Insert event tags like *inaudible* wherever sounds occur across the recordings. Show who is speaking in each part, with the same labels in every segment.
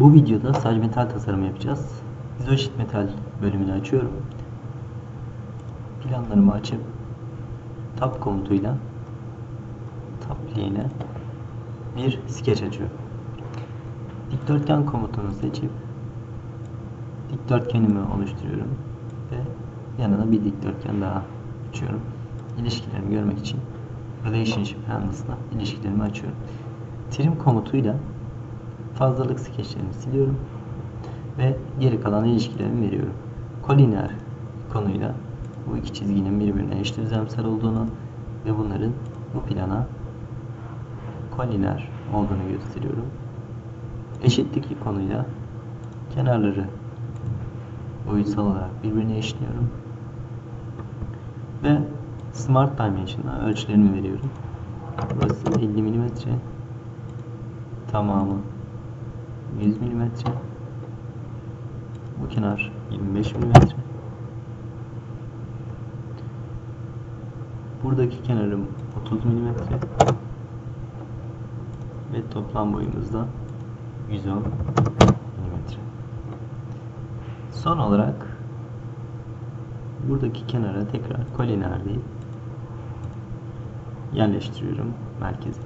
Speaker 1: Bu videoda sadece metal tasarımı yapacağız. İzoşit metal bölümünü açıyorum. Planlarımı açıp tab komutuyla tab lehine bir skeç açıyorum. Dikdörtgen komutunu seçip dikdörtgenimi oluşturuyorum ve yanına bir dikdörtgen daha açıyorum. İlişkilerimi görmek için Relationship Handles'la ilişkilerimi açıyorum. Trim komutuyla fazlalık skeçlerimi siliyorum ve geri kalan ilişkilerimi veriyorum. Koliner konuyla bu iki çizginin birbirine eş düzlemsel olduğunu ve bunların bu plana koliner olduğunu gösteriyorum. Eşitlikli konuyla kenarları boyutsal olarak birbirine eşliyorum. Ve Smart Dimension'a ölçülerimi veriyorum. Burası 50 mm. Tamamı 100 mm. Bu kenar 25 mm. Buradaki kenarım 30 mm. Ve toplam boyumuz da 110 mm. Son olarak buradaki kenara tekrar koliner deyip yerleştiriyorum merkeze.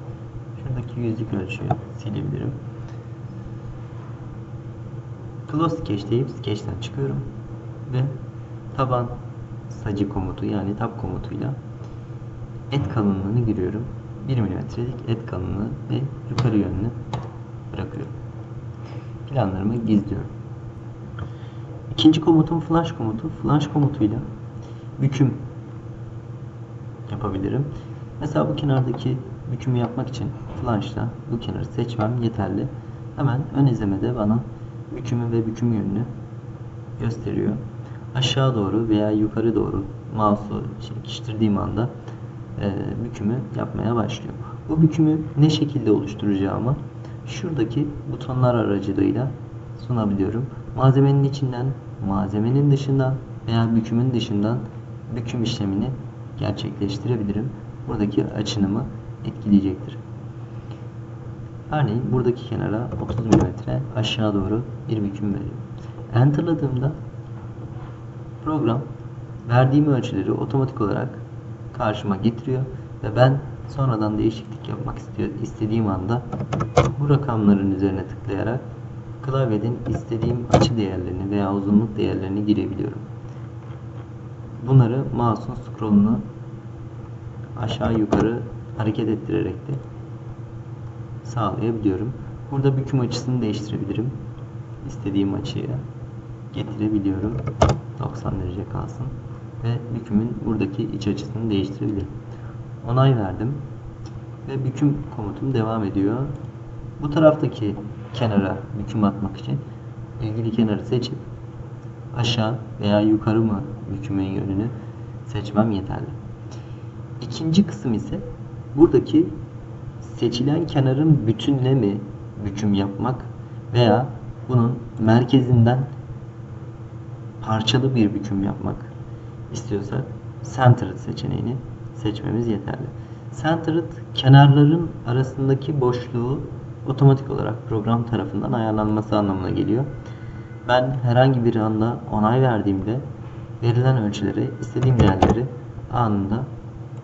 Speaker 1: Şuradaki yüzlük ölçüyü silebilirim. Close Sketch deyip Sketch'ten çıkıyorum ve taban sacı komutu yani tab komutuyla et kalınlığını giriyorum. 1 milimetrelik et kalınlığı ve yukarı yönlü bırakıyorum. Planlarımı gizliyorum. İkinci komutum flash komutu. Flash komutuyla büküm yapabilirim. Mesela bu kenardaki bükümü yapmak için flash'la bu kenarı seçmem yeterli. Hemen ön izlemede bana bükümü ve büküm yönünü gösteriyor. Aşağı doğru veya yukarı doğru mouse'u çekiştirdiğim anda e, bükümü yapmaya başlıyor. Bu bükümü ne şekilde oluşturacağımı şuradaki butonlar aracılığıyla sunabiliyorum. Malzemenin içinden, malzemenin dışından veya bükümün dışından büküm işlemini gerçekleştirebilirim. Buradaki açınımı etkileyecektir. Örneğin buradaki kenara 30 mm aşağı doğru bir büküm veriyorum. Enter'ladığımda program verdiğim ölçüleri otomatik olarak karşıma getiriyor ve ben sonradan değişiklik yapmak istiyor, istediğim anda bu rakamların üzerine tıklayarak klavyeden istediğim açı değerlerini veya uzunluk değerlerini girebiliyorum. Bunları mouse'un scroll'unu aşağı yukarı hareket ettirerek de sağlayabiliyorum. Burada büküm açısını değiştirebilirim. İstediğim açıya getirebiliyorum. 90 derece kalsın. Ve bükümün buradaki iç açısını değiştirebilirim. Onay verdim. Ve büküm komutum devam ediyor. Bu taraftaki kenara büküm atmak için ilgili kenarı seçip aşağı veya yukarı mı bükümün yönünü seçmem yeterli. İkinci kısım ise buradaki seçilen kenarın bütünle mi büküm yapmak veya bunun merkezinden parçalı bir büküm yapmak istiyorsak centered seçeneğini seçmemiz yeterli. Centered kenarların arasındaki boşluğu otomatik olarak program tarafından ayarlanması anlamına geliyor. Ben herhangi bir anda onay verdiğimde verilen ölçülere istediğim yerleri anında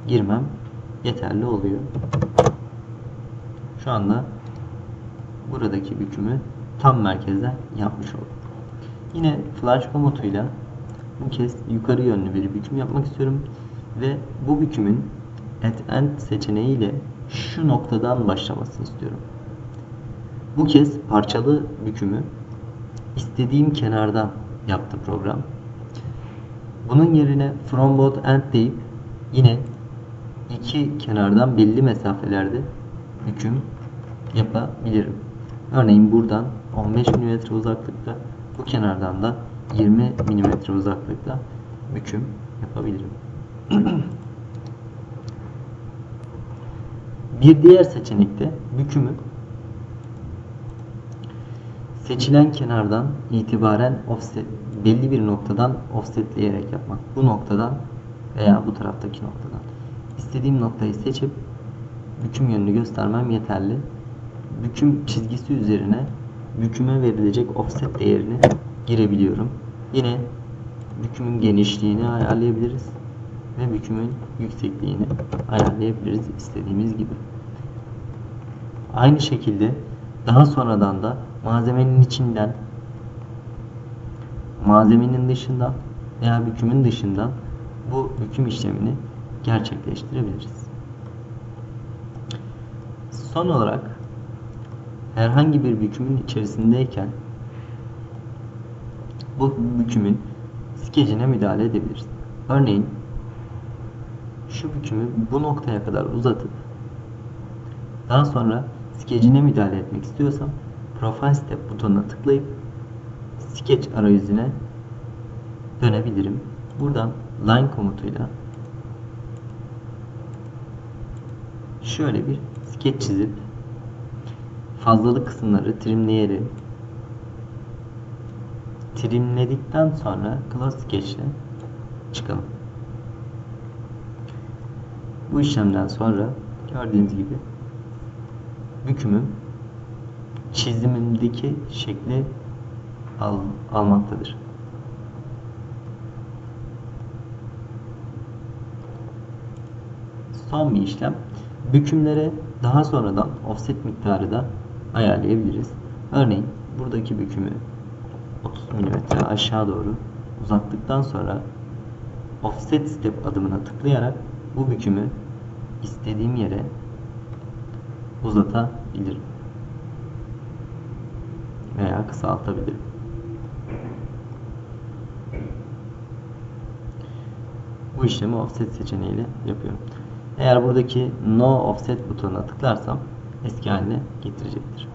Speaker 1: girmem yeterli oluyor. Şu anda buradaki bükümü tam merkezden yapmış oldum. Yine flash komutuyla bu kez yukarı yönlü bir büküm yapmak istiyorum ve bu bükümün at end seçeneğiyle şu noktadan başlamasını istiyorum. Bu kez parçalı bükümü istediğim kenardan yaptı program. Bunun yerine from both end deyip yine iki kenardan belli mesafelerde hüküm yapabilirim. Örneğin buradan 15 mm uzaklıkta bu kenardan da 20 mm uzaklıkta büküm yapabilirim. *clears throat* bir diğer seçenekte bükümü seçilen kenardan itibaren offset belli bir noktadan offsetleyerek yapmak. Bu noktadan veya bu taraftaki noktadan. İstediğim noktayı seçip büküm yönünü göstermem yeterli. Büküm çizgisi üzerine büküme verilecek offset değerini girebiliyorum. Yine bükümün genişliğini ayarlayabiliriz ve bükümün yüksekliğini ayarlayabiliriz istediğimiz gibi. Aynı şekilde daha sonradan da malzemenin içinden malzemenin dışından veya bükümün dışından bu büküm işlemini gerçekleştirebiliriz. Son olarak herhangi bir bükümün içerisindeyken bu bükümün skecine müdahale edebiliriz. Örneğin şu bükümü bu noktaya kadar uzatıp daha sonra skecine müdahale etmek istiyorsam Profile Step butonuna tıklayıp Sketch arayüzüne dönebilirim. Buradan Line komutuyla şöyle bir sketch çizip fazlalık kısımları trimleyelim. Trimledikten sonra Close Sketch ile çıkalım. Bu işlemden sonra gördüğünüz gibi bükümüm çizimimdeki şekli al, almaktadır. Son bir işlem. Bükümlere daha sonradan offset miktarı da ayarlayabiliriz. Örneğin buradaki bükümü 30 mm aşağı doğru uzattıktan sonra offset step adımına tıklayarak bu bükümü istediğim yere uzatabilirim veya kısaltabilirim. Bu işlemi offset seçeneğiyle yapıyorum. Eğer buradaki no offset butonuna tıklarsam eski haline getirecektir.